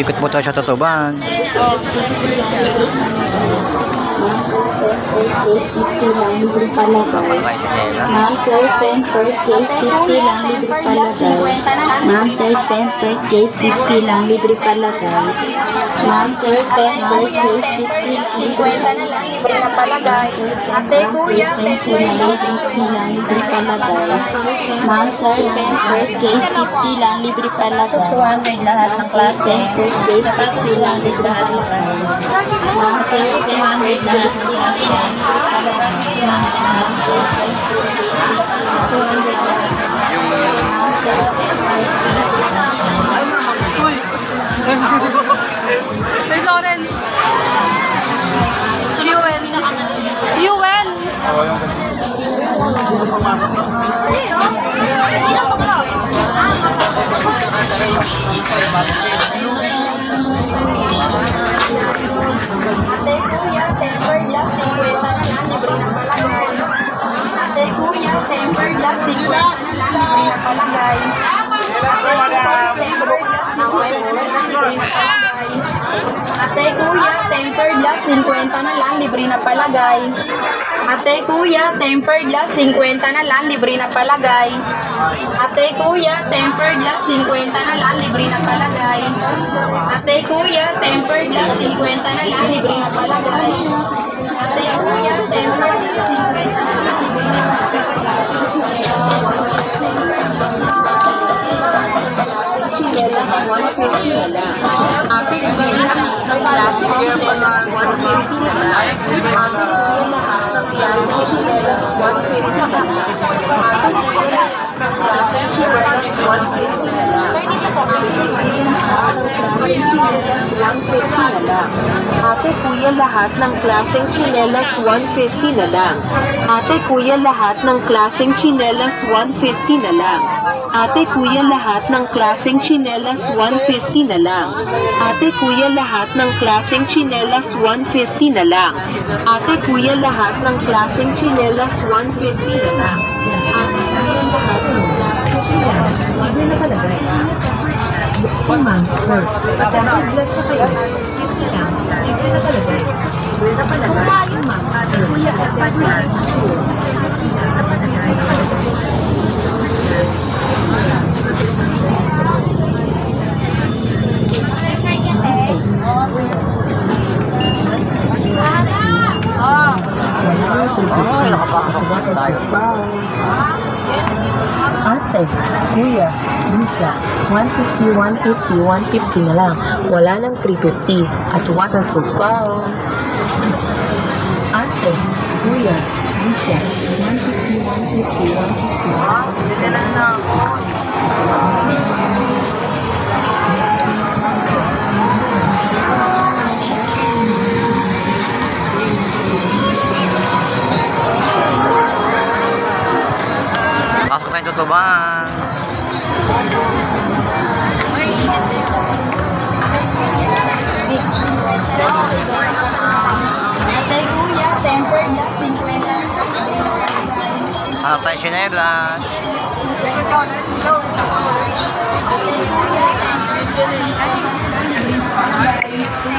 Ikot mo tayo sa isinela. Ma'am, sir, 10 per case, 50 lang, libre palagay. Ma'am, sir, 10 per case, 50 lang, libre palagay. Ma'am, sir, 10 per case, 50 lang, libre libre na palagay. Ate, kuya, 50 lang, libre lang, libre palagay. Ma'am, sir, 10 per case, 50 lang, libre palagay. 200 lahat ng klase. 10 per case, 50 lang, libre palagay. Ma'am, sir, 10 per case, 50 lang, libre palagay. Ma'am, sir, 10 per case, 50 Ma'am, Hey, Lawrence. Yuen. Yuen. Ate, kuya, temper glass, 50 na lang, libre na palagay. Ate, kuya, temper glass, 50 na lang, libre na palagay. Ate, kuya, temper glass, 50 na lang, libre na palagay. Ate, kuya, temper glass, 50 na lang, libre na palagay. Ate, kuya, temper glass, 50 na lang, libre na palagay. Ate, kuya, temper glass, 50 na lang, libre na palagay. Ate, kuya, temper glass, 50 na lang, na lang. Ate, kuya lahat ng klase chinelas 150 na lang. Ate, kuya lahat ng klase chinelas 150 na lang. Ate, kuya lahat ng klase chinelas 150 na lang. Ate, kuya lahat ng klaseng chinelas 150 na lang. Ate, kuya lahat ng klaseng chinelas 150 na lang. Ate, kuya lahat ng klaseng chinelas 150 na lang. Ate, kuya lahat ng klaseng chinelas 150 na lang. Ate, kuya lahat ng klaseng chinelas 150 na lang. Ate, kuya lahat ng klaseng chinelas. Libre na palagay. One month, sir. Dapat bless na kayo. Lang. Libre na palagay. Libre na. One month, sir. Kuya, dapat bless. Libre na palagay. Ay, nakapasok na tayo. Ate, kuya, Lisa, 150, 150, 150 na lang. Wala nang 350 at waterproof pa. Ate, kuya, Lisa, 150, 150, 150. Binilan na ako. Glass, 50 na lang. Ano tayo sinelas?